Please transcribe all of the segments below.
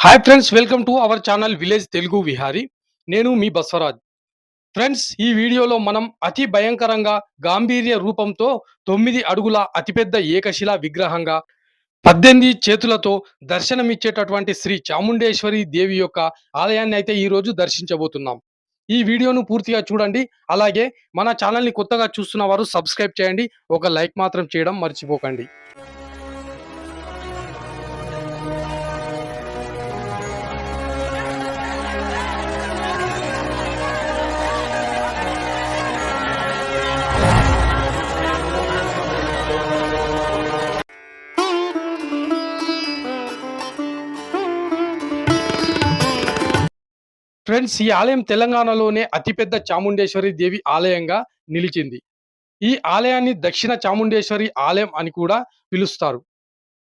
Hi friends welcome to our channel village Telugu Vihari నేను మీ Baswaraj. Friends ఈ వీడియోలో మనం అతి భయంకరంగా గాంభీర్య రూపంతో తొమ్మిది అడుగుల అతిపెద్ద ఏకశిలా విగ్రహంగా పద్దెనిమిది చేతులతో దర్శనమిచ్చేటటువంటి శ్రీ చాముండేశ్వరి దేవి యొక్క ఆలయాన్ని అయితే ఈరోజు దర్శించబోతున్నాం. ఈ వీడియోను పూర్తిగా చూడండి. అలాగే మన ఛానల్ని కొత్తగా చూస్తున్న వారు సబ్స్క్రైబ్ చేయండి. ఒక లైక్ మాత్రం చేయడం మర్చిపోకండి. ఫ్రెండ్స్ ఈ ఆలయం తెలంగాణలోనే అతిపెద్ద చాముండేశ్వరి దేవి ఆలయంగా నిలిచింది. ఈ ఆలయాన్ని దక్షిణ చాముండేశ్వరి ఆలయం అని కూడా పిలుస్తారు.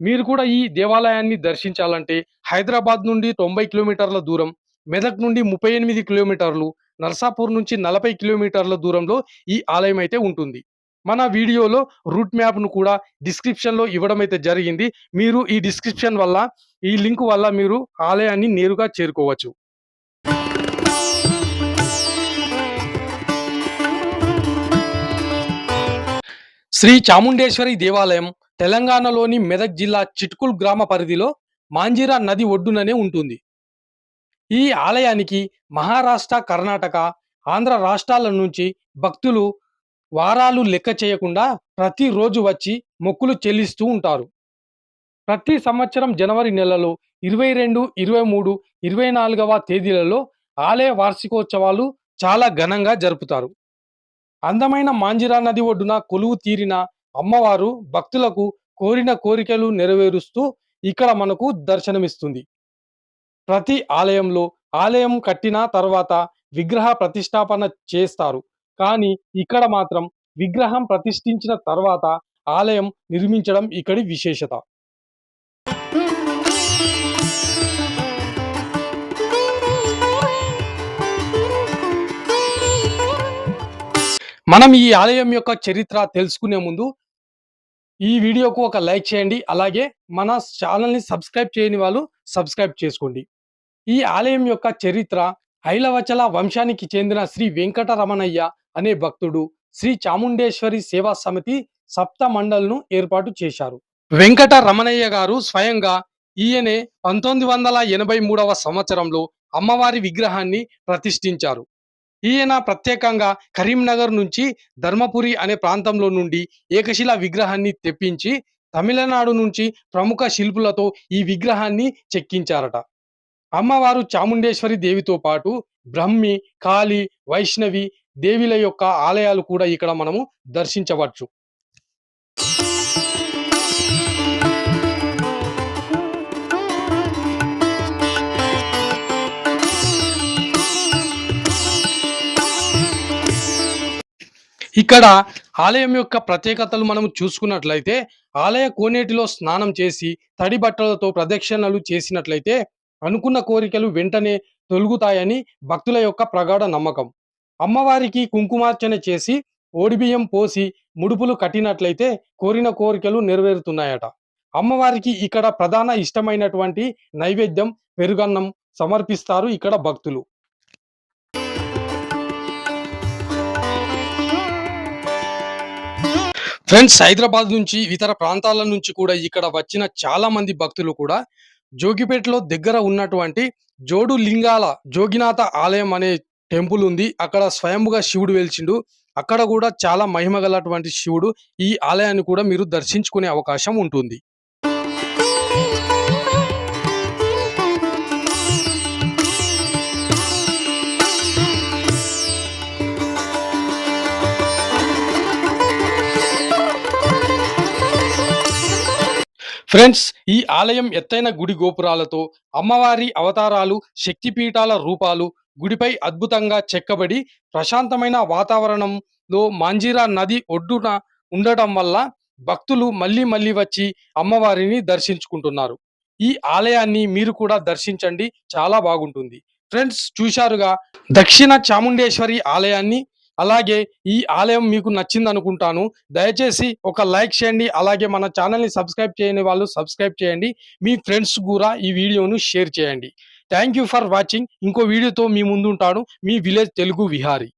మీరు కూడా ఈ దేవాలయాన్ని దర్శించాలంటే హైదరాబాద్ నుండి తొంభై కిలోమీటర్ల దూరం మెదక్ నుండి ముప్పై ఎనిమిది కిలోమీటర్లు నర్సాపూర్ నుంచి నలభై కిలోమీటర్ల దూరంలో ఈ ఆలయం అయితే ఉంటుంది. మన వీడియోలో రూట్ మ్యాప్ను కూడా డిస్క్రిప్షన్లో ఇవ్వడం అయితే జరిగింది. మీరు ఈ డిస్క్రిప్షన్ వల్ల ఈ లింక్ వల్ల మీరు ఆలయాన్ని నేరుగా చేరుకోవచ్చు. శ్రీ చాముండేశ్వరి దేవాలయం తెలంగాణలోని మెదక్ జిల్లా చిట్కుల్ గ్రామ పరిధిలో మాంజీరా నది ఒడ్డుననే ఉంటుంది. ఈ ఆలయానికి మహారాష్ట్ర కర్ణాటక ఆంధ్ర రాష్ట్రాల నుంచి భక్తులు వారాలు లెక్క చేయకుండా ప్రతిరోజు వచ్చి మొక్కులు చెల్లిస్తూ ఉంటారు. ప్రతి సంవత్సరం జనవరి నెలలో ఇరవై రెండు ఇరవై మూడు ఇరవై నాలుగవ తేదీలలో ఆలయ వార్షికోత్సవాలు చాలా ఘనంగా జరుపుతారు. అందమైన మాంజిరా నది ఒడ్డున కొలువు తీరిన అమ్మవారు భక్తులకు కోరిన కోరికలు నెరవేరుస్తూ ఇక్కడ మనకు దర్శనమిస్తుంది. ప్రతి ఆలయంలో ఆలయం కట్టిన తర్వాత విగ్రహ ప్రతిష్టాపన చేస్తారు. కానీ ఇక్కడ మాత్రం విగ్రహం ప్రతిష్ఠించిన తర్వాత ఆలయం నిర్మించడం ఇక్కడి విశేషత. మనం ఈ ఆలయం యొక్క చరిత్ర తెలుసుకునే ముందు ఈ వీడియోకు ఒక లైక్ చేయండి. అలాగే మన ఛానల్ని సబ్స్క్రైబ్ చేయని వాళ్ళు సబ్స్క్రైబ్ చేసుకోండి. ఈ ఆలయం యొక్క చరిత్ర ఐలవచల వంశానికి చెందిన శ్రీ వెంకటరమణయ్య అనే భక్తుడు శ్రీ చాముండేశ్వరి సేవా సమితి సప్త మండల్ను ఏర్పాటు చేశారు. వెంకట రమణయ్య గారు స్వయంగా ఈయనే పంతొమ్మిది వందల ఎనభై మూడవ సంవత్సరంలో అమ్మవారి విగ్రహాన్ని ప్రతిష్ఠించారు. ఈయన ప్రత్యేకంగా కరీంనగర్ నుంచి ధర్మపురి అనే ప్రాంతంలో నుండి ఏకశిలా విగ్రహాన్ని తెప్పించి తమిళనాడు నుంచి ప్రముఖ శిల్పులతో ఈ విగ్రహాన్ని చెక్కించారట. అమ్మవారు చాముండేశ్వరి దేవితో పాటు బ్రహ్మి కాళి వైష్ణవి దేవిల యొక్క ఆలయాలు కూడా ఇక్కడ మనము దర్శించవచ్చు. ఇక్కడ ఆలయం యొక్క ప్రత్యేకతలు మనం చూసుకున్నట్లయితే ఆలయ కోనేటిలో స్నానం చేసి తడి బట్టలతో ప్రదక్షిణలు చేసినట్లయితే అనుకున్న కోరికలు వెంటనే తొలుగుతాయని భక్తుల యొక్క ప్రగాఢ నమ్మకం. అమ్మవారికి కుంకుమార్చన చేసి ఓడిబియ్యం పోసి ముడుపులు కట్టినట్లయితే కోరిన కోరికలు నెరవేరుతున్నాయట. అమ్మవారికి ఇక్కడ ప్రధాన ఇష్టమైనటువంటి నైవేద్యం పెరుగన్నం సమర్పిస్తారు ఇక్కడ భక్తులు. ఫ్రెండ్స్ హైదరాబాద్ నుంచి ఇతర ప్రాంతాల నుంచి కూడా ఇక్కడ వచ్చిన చాలా మంది భక్తులు కూడా జోగిపేటలో దగ్గర ఉన్నటువంటి జోడు లింగాల జోగినాథ ఆలయం అనే టెంపుల్ ఉంది. అక్కడ స్వయంగా శివుడు వెలిచిండు. అక్కడ కూడా చాలా మహిమ గలటువంటి శివుడు ఈ ఆలయాన్ని కూడా మీరు దర్శించుకునే అవకాశం ఉంటుంది. ఫ్రెండ్స్ ఈ ఆలయం ఎత్తైన గుడి గోపురాలతో అమ్మవారి అవతారాలు శక్తిపీఠాల రూపాలు గుడిపై అద్భుతంగా చెక్కబడి ప్రశాంతమైన వాతావరణంలో మాంజీరా నది ఒడ్డున ఉండటం వల్ల భక్తులు మళ్ళీ మళ్ళీ వచ్చి అమ్మవారిని దర్శించుకుంటున్నారు. ఈ ఆలయాన్ని మీరు కూడా దర్శించండి చాలా బాగుంటుంది. ఫ్రెండ్స్ చూశారుగా దక్షిణ చాముండేశ్వరి ఆలయాన్ని అలాగే ఈ ఆలయం మీకు నచ్చింది అనుకుంటాను దయచేసి ఒక లైక్ చేయండి అలాగే మన ఛానల్ని సబ్స్క్రైబ్ చేయని వాళ్ళు సబ్స్క్రైబ్ చేయండి మీ ఫ్రెండ్స్ కూడా ఈ వీడియోను షేర్ చేయండి. Thank you for watching. ఇంకో వీడియోతో మీ ముందుంటాను. మీ విలేజ్ తెలుగు విహారీ.